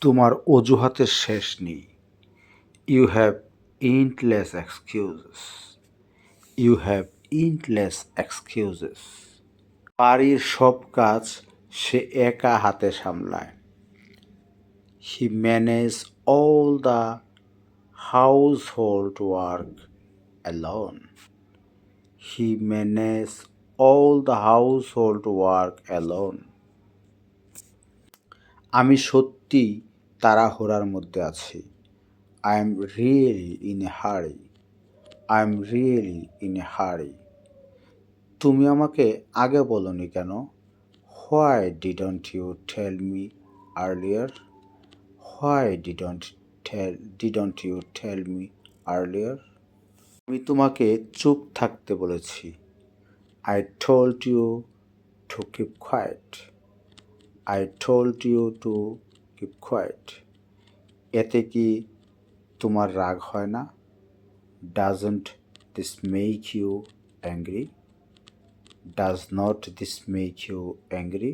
তোমার অজুহাতের শেষ নেই। You have endless excuses you have endless excuses বাড়ির সব কাজ সে একা হাতে সামলায়। He manage all the household work alone he manage all the household work alone আমি সত্যি তাড়াহুড়ার মধ্যে আছি। I am really in a hurry I am really in a hurry তুমি আমাকে আগে বলনি কেন? Why didn't you tell me earlier why didn't tell didn't you tell me earlier আমি তোমাকে চুপ থাকতে বলেছি। I told you to keep quiet I told you to keep quiet এতে কি তোমার রাগ হয় না doesn't this make you angry does not this make you angry